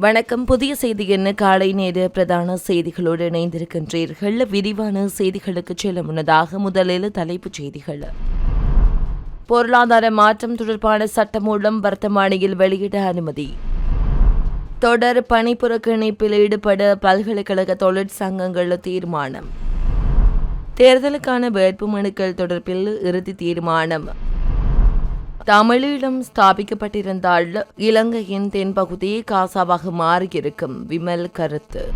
வணக்கம். புதிய செய்தி என்ன காலை நேர பிரதான செய்திகளோடு இணைந்திருக்கின்றீர்கள். விரிவான செய்திகளுக்கு செல்ல முன்னதாக முதலில் தலைப்புச் செய்திகள். பொருளாதார மாற்றம் தொடர்பான சட்டம் மூலம் வர்த்தமானியில் வெளியிட அனுமதி. தொடர் பணிப்புறக்கணிப்பில் ஈடுபட பல்கலைக்கழக தொழிற்சங்கங்கள் தீர்மானம். தேர்தலுக்கான வேட்புமனுக்கள் தொடர்பில் இறுதி தீர்மானம். தமிழீழம் ஸ்தாபிக்கப்பட்டிருந்தால் இலங்கையின் தென்பகுதி காசாவாக மாறியிருக்கும். விமல் கருத்து.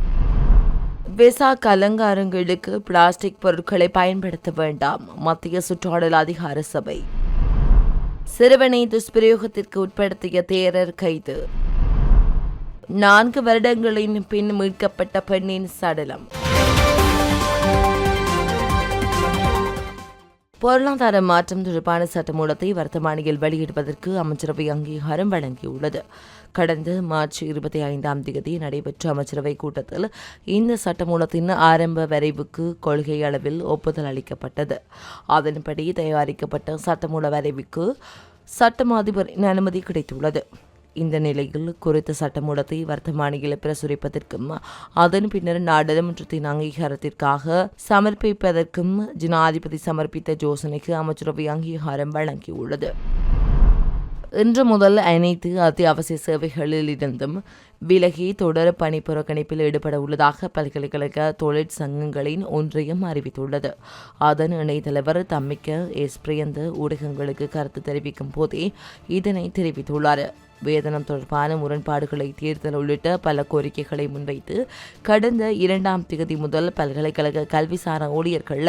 விசா கலங்காரங்களுக்கு பிளாஸ்டிக் பொருட்களை பயன்படுத்த வேண்டாம். மத்திய சுற்றாடல் அதிகார சபை. சிறுவனை துஷ்பிரயோகத்திற்கு உட்படுத்திய தேரர் கைது. நான்கு வருடங்களின் பின் மீட்கப்பட்ட பெண்ணின் சடலம். பொருளாதார மாற்றம் தொடர்பான சட்டமூலத்தை வர்த்தமானியில் வெளியிடுவதற்கு அமைச்சரவை அங்கீகாரம் வழங்கியுள்ளது. கடந்த மார்ச் இருபத்தி ஐந்தாம் தேதி நடைபெற்ற அமைச்சரவை கூட்டத்தில் இந்த சட்டமூலத்தின் ஆரம்ப வரைவுக்கு கொள்கை அளவில் ஒப்புதல் அளிக்கப்பட்டது. அதன்படி தயாரிக்கப்பட்ட சட்டமூல வரைவுக்கு சட்டமாதிபரின் அனுமதி கிடைத்துள்ளது. இந்த நிலையில் குறித்த சட்டமூலத்தை வர்த்தமானியில் பிரசுரிப்பதற்கும் அதன் பின்னர் நாடாளுமன்றத்தின் அங்கீகாரத்திற்காக சமர்ப்பிப்பதற்கும் ஜனாதிபதி சமர்ப்பித்த யோசனைக்கு அமைச்சரவை அங்கீகாரம் வழங்கியுள்ளது. இன்று முதல் அனைத்து அத்தியாவசிய சேவைகளில் இருந்தும் விலகி தொடர் பணி புறக்கணிப்பில் ஈடுபட உள்ளதாக பல்கலைக்கழக தொழிற்சங்கங்களின் ஒன்றியம் அறிவித்துள்ளது. அதன் இணைத்தலைவர் தம்மிக்க எஸ். பிரியந்த ஊடகங்களுக்கு கருத்து தெரிவிக்கும் போதே இதனை தெரிவித்துள்ளார். வேதனம் தொடர்பான முரண்பாடுகளை தீர்த்தல் உள்ளிட்ட பல கோரிக்கைகளை முன்வைத்து கடந்த இரண்டாம் தேதி முதல் பல்கலைக்கழக கல்விசாரா ஊழியர்கள்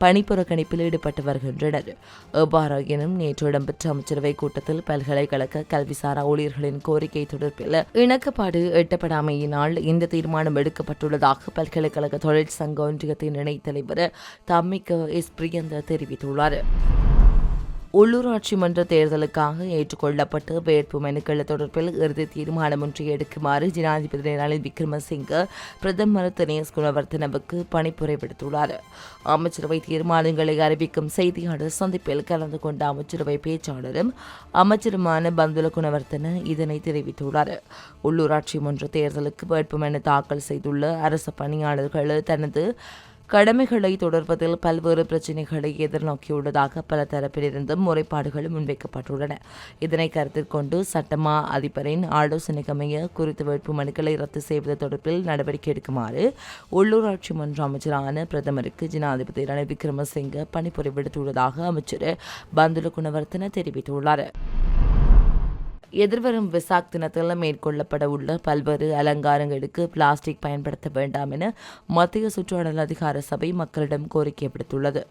பணிப்புறக்கணிப்பில் ஈடுபட்டு வருகின்றனர். எவ்வாறாயினும் நேற்று இடம்பெற்ற அமைச்சரவை கூட்டத்தில் பல்கலைக்கழக கல்விசாரா ஊழியர்களின் கோரிக்கை தொடர்பில் இணக்கப்பாடு எட்டப்படாமையினால் இந்த தீர்மானம் எடுக்கப்பட்டுள்ளதாக பல்கலைக்கழக தொழிற்சங்க ஒன்றியத்தின் இணைத் தலைவர் தம்மிக்க எஸ். பிரியந்த தெரிவித்துள்ளார். உள்ளூராட்சி மன்ற தேர்தலுக்காக ஏற்றுக்கொள்ளப்பட்ட வேட்பு மனுக்கள் தொடர்பில் இறுதி தீர்மானம் ஒன்றை எடுக்குமாறு ஜனாதிபதி ரணில் விக்ரமசிங்க பிரதமர் தினேஷ் குணவர்த்தனவுக்கு பணிப்புரை விடுத்துள்ளார். அமைச்சரவை தீர்மானங்களை அறிவிக்கும் செய்தியாளர் சந்திப்பில் கலந்து கொண்ட அமைச்சரவை பேச்சாளரும் அமைச்சருமான பந்துல குணவர்த்தன இதனை தெரிவித்துள்ளார். உள்ளூராட்சி மன்ற தேர்தலுக்கு வேட்புமனு தாக்கல் செய்துள்ள அரசு பணியாளர்கள் தனது கடமைகளை தொடர்வதில் பல்வேறு பிரச்சினைகளை எதிர்நோக்கியுள்ளதாக பல தரப்பிலிருந்தும் முறைப்பாடுகள் முன்வைக்கப்பட்டுள்ளன. இதனை கருத்தில் கொண்டு சட்டமா அதிபரின் ஆலோசனைக்கமைய குறித்த வேட்பு மனுக்களை ரத்து செய்வது தொடர்பில் நடவடிக்கை எடுக்குமாறு உள்ளூராட்சி மன்ற அமைச்சரான பிரதமருக்கு ஜனாதிபதி ரணில் விக்ரமசிங்க பணிபுரி விடுத்துள்ளதாக அமைச்சர் பந்துல குணவர்த்தன தெரிவித்துள்ளார். எதிர்வரும் விசாக் தினத்தில் மேற்கொள்ளப்பட உள்ள பல்வேறு அலங்காரங்களுக்கு பிளாஸ்டிக் பயன்படுத்த வேண்டாம் என மத்திய சுற்றுச்சூழல் அதிகார சபை மக்களிடம் கோரிக்கை விடுத்துள்ளது.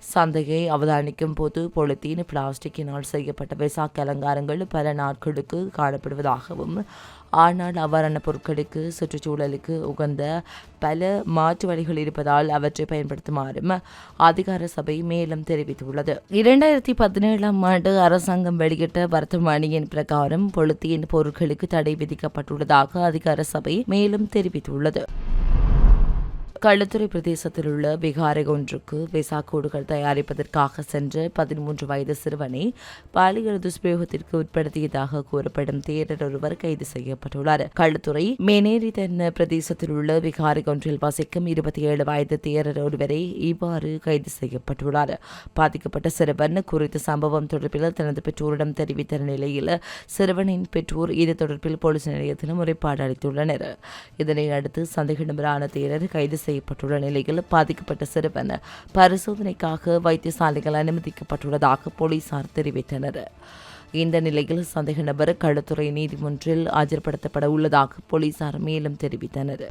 சந்தையை அவதானிக்கும் போது பொலித்தீன் பிளாஸ்டிக்கினால் செய்யப்பட்ட விசாக் அலங்காரங்கள் பல நாட்களுக்கு காணப்படுவதாகவும் ஆனால் அவ்வாறான பொருட்களுக்கு சுற்றுச்சூழலுக்கு உகந்த பல மாற்று வழிகள் இருப்பதால் அவற்றை பயன்படுத்துமாறும் அதிகார சபை மேலும் தெரிவித்துள்ளது. இரண்டாயிரத்தி பதினேழாம் ஆண்டு அரசாங்கம் வெளியிட்ட வர்த்தமானியின் பிரகாரம் பொலித்தீன் பொருட்களுக்கு தடை விதிக்கப்பட்டுள்ளதாக அதிகார சபை மேலும் தெரிவித்துள்ளது. களுத்துறை பிரதேசத்தில் உள்ள விகாரை ஒன்றுக்கு விசா கோடுகள் தயாரிப்பதற்காக சென்ற பதிமூன்று வயது சிறுவனை பாலியல் துஷ்பிரயோகத்திற்கு உட்படுத்தியதாக கூறப்படும் தேரர் ஒருவர் கைது செய்யப்பட்டுள்ளார். களுத்துறை மேனேரி தென்ன பிரதேசத்தில் உள்ள விகாரை ஒன்றில் வசிக்கும் இருபத்தி ஏழு வயது தேரர் ஒருவரை இவ்வாறு கைது செய்யப்பட்டுள்ளார். பாதிக்கப்பட்ட சிறுவன் குறித்த சம்பவம் தொடர்பில் தனது பெற்றோரிடம் தெரிவித்த நிலையில் சிறுவனின் பெற்றோர் இது தொடர்பில் போலீஸ் நிலையத்தில் முறைப்பாடு அளித்துள்ளனர். இதனை அடுத்து சந்தேக நபரான தேரர் கைது செய்யப்பட்டுள்ள நிலையில் பாதிக்கப்பட்ட சிறுவன் பரிசோதனைக்காக வைத்தியசாலைகள் அனுமதிக்கப்பட்டுள்ளதாக போலீசார் தெரிவித்தனர். இந்த நிலையில் சந்தேக நபர் களுத்துறை நீதிமன்றில் ஆஜர்படுத்தப்பட உள்ளதாக போலீசார் மேலும் தெரிவித்தனர்.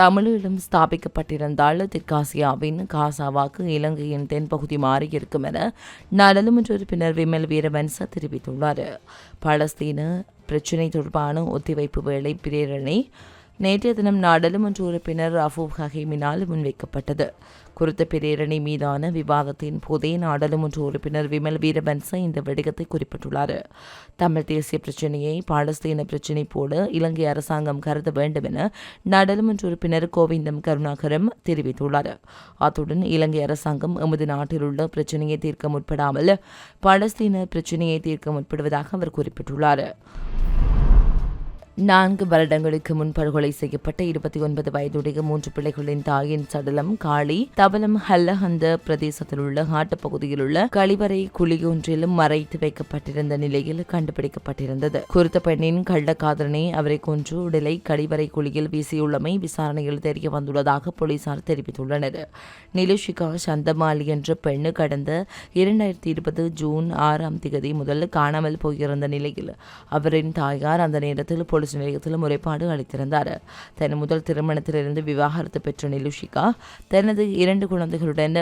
தமிழீழம் ஸ்தாபிக்கப்பட்டிருந்தால் தெற்காசியாவின் காசாவாக்கு இலங்கையின் தென்பகுதி மாறியிருக்கும் என நாடாளுமன்ற உறுப்பினர் விமல் வீரவன்ச தெரிவித்துள்ளார். பலஸ்தீன பிரச்சினை தொடர்பான ஒத்திவைப்பு வேலை பிரேரணை நேற்றைய தினம் நாடாளுமன்ற உறுப்பினர் ரஃபூப் ஹஹீமினால் முன்வைக்கப்பட்டது. குறித்த பிரேரணை மீதான விவாதத்தின் போதே நாடாளுமன்ற உறுப்பினர் விமல் வீரபன்ச இந்த விடயத்தை குறிப்பிட்டுள்ளார். தமிழ் தேசிய பிரச்சினையை பாலஸ்தீன பிரச்சினை போல இலங்கை அரசாங்கம் கருத வேண்டும் என நாடாளுமன்ற உறுப்பினர் கோவிந்தம் கருணாகரம் தெரிவித்துள்ளார். அத்துடன் இலங்கை அரசாங்கம் எமது நாட்டில் உள்ள பிரச்சினையை தீர்க்க முற்படாமல் பாலஸ்தீன பிரச்சினையை தீர்க்க முற்படுவதாக அவர் குறிப்பிட்டுள்ளார். நான்கு வருடங்களுக்கு முன் படுகொலை செய்யப்பட்ட இருபத்தி ஒன்பது வயதுடைய மூன்று பிள்ளைகளின் தாயின் சடலம் காளி தவலம் ஹல்லஹந்த பிரதேசத்தில் உள்ள காட்டுப்பகுதியில் உள்ள கழிவறை குழியொன்றிலும் மறைத்து வைக்கப்பட்டிருந்த நிலையில் கண்டுபிடிக்கப்பட்டிருந்தது. குறித்த பெண்ணின் கள்ளக்காதலனை அவரை கொன்று உடலை கழிவறை குழியில் வீசியுள்ளமை விசாரணையில் தெரிய வந்துள்ளதாக போலீசார் தெரிவித்துள்ளனர். நிலுஷிகா சந்தமாலி என்ற பெண்ணு கடந்த இரண்டாயிரத்தி இருபது ஜூன் ஆறாம் தேதி முதல் காணாமல் போயிருந்த நிலையில் அவரின் தாயார் அந்த நேரத்தில் போலீஸ் போலீஸ் நிலையத்தில் முறைப்பாடு அளித்திருந்தார். தன் முதல் திருமணத்திலிருந்து விவாகரத்து பெற்ற நிலுஷிகா தனது இரண்டு குழந்தைகளுடன்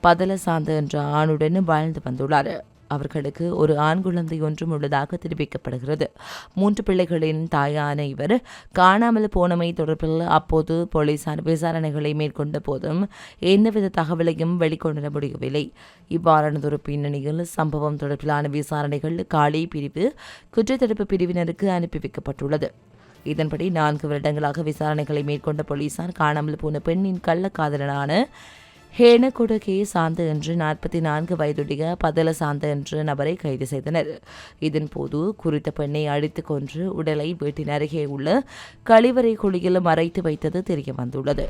பதல சாந்த என்ற ஆணுடன் வாழ்ந்து வந்துள்ளார். அவர்களுக்கு ஒரு ஆண் குழந்தை ஒன்றும் உள்ளதாக தெரிவிக்கப்படுகிறது. மூன்று பிள்ளைகளின் தாயான இவர் காணாமல் போனமை தொடர்பில் அப்போது போலீசார் விசாரணைகளை மேற்கொண்ட போதும் எந்தவித தகவலையும் வெளிக்கொண்டு முடியவில்லை. இவ்வாறானதொரு பின்னணியில் சம்பவம் தொடர்பிலான விசாரணைகள் காலி பிரிவு குற்றத்தடுப்பு பிரிவினருக்கு அனுப்பி வைக்கப்பட்டுள்ளது. இதன்படி நான்கு வருடங்களாக விசாரணைகளை மேற்கொண்ட போலீசார் காணாமல் போன பெண்ணின் கள்ளக்காதலனான ஹேனகுடகே சாந்த என்று நாற்பத்தி நான்கு வயதுடைய பதல சாந்த என்ற நபரை கைது செய்தனர். இதன்போது குறித்த பெண்ணை அடித்து கொன்று உடலை வீட்டின் அருகே உள்ள கழிவறை குழியில் மறைத்து வைத்தது தெரிய வந்துள்ளது.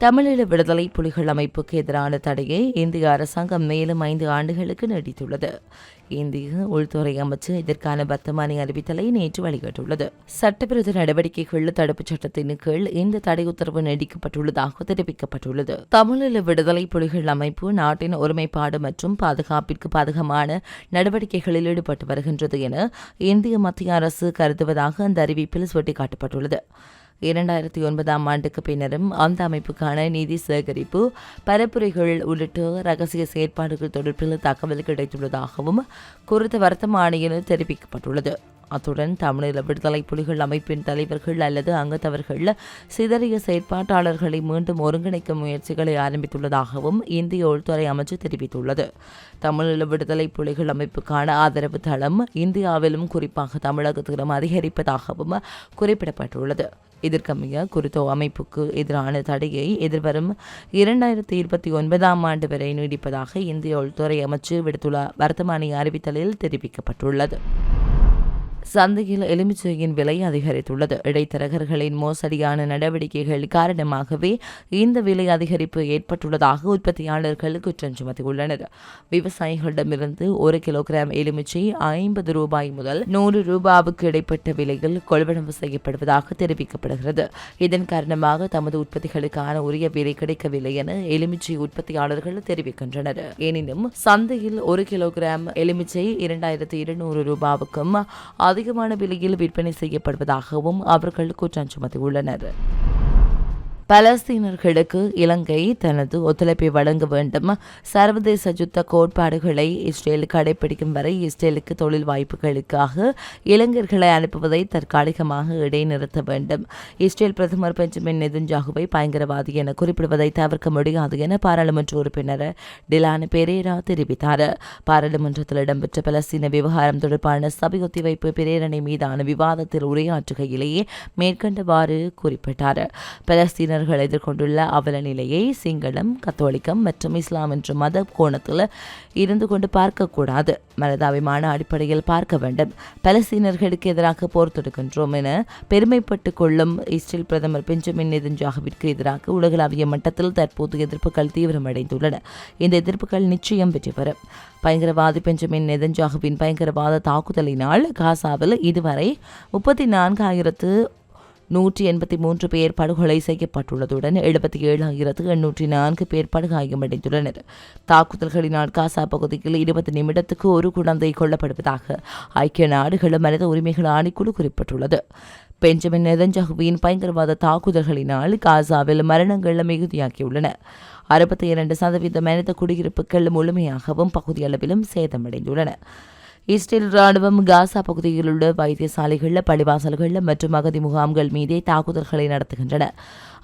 தமிழீழ விடுதலை புலிகள் அமைப்புக்கு எதிரான தடையை இந்திய அரசாங்கம் மேலும் ஐந்து ஆண்டுகளுக்கு நீடித்துள்ளது. இந்திய உள்துறை அமைச்சு இதற்கான வர்த்தமானி அறிவித்தலை நேற்று வெளியிட்டுள்ளது. சட்டவிரோத நடவடிக்கைகள் தடுப்புச் சட்டத்தின் கீழ் இந்த தடை உத்தரவு நீடிக்கப்பட்டுள்ளதாக தெரிவிக்கப்பட்டுள்ளது. தமிழீழ விடுதலை புலிகள் அமைப்பு நாட்டின் ஒருமைப்பாடு மற்றும் பாதுகாப்பிற்கு பாதகமான நடவடிக்கைகளில் ஈடுபட்டு வருகின்றது என இந்திய மத்திய அரசு கருதுவதாக அந்த அறிவிப்பில் சுட்டிக்காட்டப்பட்டுள்ளது. இரண்டாயிரத்தி ஒன்பதாம் ஆண்டுக்கு பின்னரும் அந்த அமைப்புக்கான நிதி சேகரிப்பு பரப்புரைகள் உள்ளிட்ட ரகசிய செயற்பாடுகள் தொடர்பில் தகவல் கிடைத்துள்ளதாகவும் குறித்த வர்த்தமானியில் தெரிவிக்கப்பட்டுள்ளது. அத்துடன் தமிழீழ விடுதலை புலிகள் அமைப்பின் தலைவர்கள் அல்லது அங்கத்தவர்கள் சிதறிய செயற்பாட்டாளர்களை மீண்டும் ஒருங்கிணைக்கும் முயற்சிகளை ஆரம்பித்துள்ளதாகவும் இந்திய உள்துறை அமைச்சு தெரிவித்துள்ளது. தமிழீழ விடுதலை புலிகள் அமைப்புக்கான ஆதரவு தளம் இந்தியாவிலும் குறிப்பாக தமிழகத்திலும் அதிகரிப்பதாகவும் குறிப்பிடப்பட்டுள்ளது. எதிர்கமைய குறித்த அமைப்புக்கு எதிரான தடையை எதிர்வரும் இரண்டாயிரத்தி இருபத்தி ஒன்பதாம் ஆண்டு வரை நீடிப்பதாக இந்திய உள்துறை அமைச்சு விடுத்துள்ள வர்த்தமானி அறிவித்தலில் தெரிவிக்கப்பட்டுள்ளது. சந்தையில் எலுமிச்சையின் விலை அதிகரித்துள்ளது. இடைத்தரகர்களின் மோசடியான நடவடிக்கைகள் காரணமாகவே இந்த விலை அதிகரிப்பு ஏற்பட்டுள்ளதாக உற்பத்தியாளர்கள் குற்றம் சுமத்தியுள்ளனர். விவசாயிகளிடமிருந்து ஒரு கிலோகிராம் எலுமிச்சை ஐம்பது ரூபாய் முதல் நூறு ரூபாவுக்கு இடைப்பட்ட விலையில் கொள்வனவு செய்யப்படுவதாக தெரிவிக்கப்படுகிறது. இதன் காரணமாக தமது உற்பத்திகளுக்கான உரிய விலை கிடைக்கவில்லை என எலுமிச்சை உற்பத்தியாளர்கள் தெரிவிக்கின்றனர். எனினும் சந்தையில் ஒரு கிலோகிராம் எலுமிச்சை இரண்டாயிரத்தி இருநூறு ரூபாவுக்கும் அதிகமான விலையில் விற்பனை செய்யப்படுவதாகவும் அவர்கள் குற்றம் சுமத்தியுள்ளனர். பலஸ்தீனர்களுக்கு இலங்கை தனது ஒத்துழைப்பை வழங்க வேண்டும். சர்வதேச யுத்த கோட்பாடுகளை இஸ்ரேல் கடைபிடிக்கும் வரை இஸ்ரேலுக்கு தொழில் வாய்ப்புகளுக்காக இளைஞர்களை அனுப்புவதை தற்காலிகமாக இடைநிறுத்த வேண்டும். இஸ்ரேல் பிரதமர் பெஞ்சமின் நெதுஞ்சாகுவை பயங்கரவாதி என குறிப்பிடுவதை தவிர்க்க முடியாது என பாராளுமன்ற உறுப்பினர் டிலான் பெரேரா தெரிவித்தார். பாராளுமன்றத்தில் இடம்பெற்ற பலஸ்தீன விவகாரம் தொடர்பான சபை ஒத்திவைப்பு பிரேரணை மீதான விவாதத்தில் உரையாற்றுகையிலேயே மேற்கண்டவாறு குறிப்பிட்டார். பலஸ்தீன பலஸ்தீனர்கள் எதிர்கொண்டுள்ள அவல நிலையை சிங்களம் கத்தோலிக்கம் மற்றும் இஸ்லாம் என்ற மத கோணத்தில் இருந்து கொண்டு பார்க்கக்கூடாது மனதாபிமான அடிப்படையில் பார்க்க வேண்டும். பலஸ்தீனர்களுக்கு எதிராக போர் தொடுக்கின்றோம் என பெருமைப்பட்டுக் கொள்ளும் இஸ்ரேல் பிரதமர் பெஞ்சமின் நெதன்ஜாகவிற்கு எதிராக உலகளாவிய மட்டத்தில் தற்போது எதிர்ப்புகள் தீவிரமடைந்துள்ளன. இந்த எதிர்ப்புகள் நிச்சயம் வெற்றி பெறும். பயங்கரவாதி பெஞ்சமின் நெதன்ஜாகுவின் பயங்கரவாத தாக்குதலினால் காசாவில் இதுவரை முப்பத்தி நான்காயிரத்து நூற்றி எண்பத்தி மூன்று பேர் படுகொலை செய்யப்பட்டுள்ளதுடன் எழுபத்தி ஏழாயிரத்து எண்ணூற்றி நான்கு பேர் படுகாயமடைந்துள்ளனர். தாக்குதல்களினால் காசா பகுதியில் இருபது நிமிடத்துக்கு ஒரு குழந்தை கொல்லப்படுவதாக ஐக்கிய நாடுகளும் மனித உரிமைகள் ஆணைக்குழு குறிப்பிட்டுள்ளது. பெஞ்சமின் நெதஞ்சகுவின் பயங்கரவாத தாக்குதல்களினால் காசாவில் மரணங்கள் மிகுதியாகியுள்ளன. அறுபத்தி இரண்டு சதவீத மனித குடியிருப்புகள் முழுமையாகவும் பகுதியளவிலும் சேதமடைந்துள்ளன. இஸ்ரேல் ராணுவம் காசா பகுதியில் உள்ள வைத்தியசாலைகள் பள்ளிவாசல்கள் மற்றும் அகதி முகாம்கள் மீதே தாக்குதல்களை நடத்துகின்றன.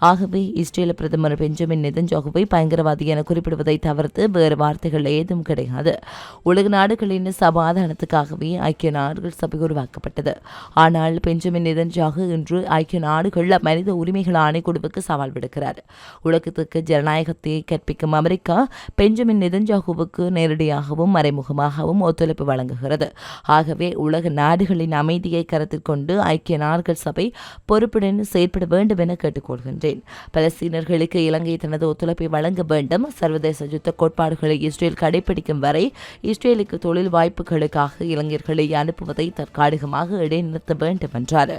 ஆகவே இஸ்ரேல் பிரதமர் பெஞ்சமின் நெதன்ஜாகுவை பயங்கரவாதி என குறிப்பிடுவதை தவிர்த்து வேறு வார்த்தைகள் ஏதும் கிடையாது. உலக நாடுகளின் சமாதானத்துக்காகவே ஐக்கிய நாடுகள் சபை உருவாக்கப்பட்டது. ஆனால் பெஞ்சமின் நெதன்ஜாகு இன்று ஐக்கிய நாடுகள் மனித உரிமைகள் ஆணைக்குழுவுக்கு சவால் விடுக்கிறார். உலகத்துக்கு ஜனநாயகத்தை கற்பிக்கும் அமெரிக்கா பெஞ்சமின் நெதஞ்சாகுவுக்கு நேரடியாகவும் மறைமுகமாகவும் ஒத்துழைப்பு வழங்குகிறது. ஆகவே உலக நாடுகளின் அமைதியை கருத்தில் கொண்டு ஐக்கிய நாடுகள் சபை பொறுப்புடன் செயற்பட வேண்டும் என கேட்டுக்கொள்கின்றேன். பலஸ்தீனர்களுக்கு இலங்கை தனது ஒத்துழைப்பை வழங்க வேண்டும். சர்வதேச யுத்த கோட்பாடுகளை இஸ்ரேல் கடைபிடிக்கும் வரை இஸ்ரேலுக்கு தொழில் வாய்ப்புகளுக்காக இளைஞர்களை அனுப்புவதை தற்காலிகமாக இடைநிறுத்த வேண்டும் என்றார்.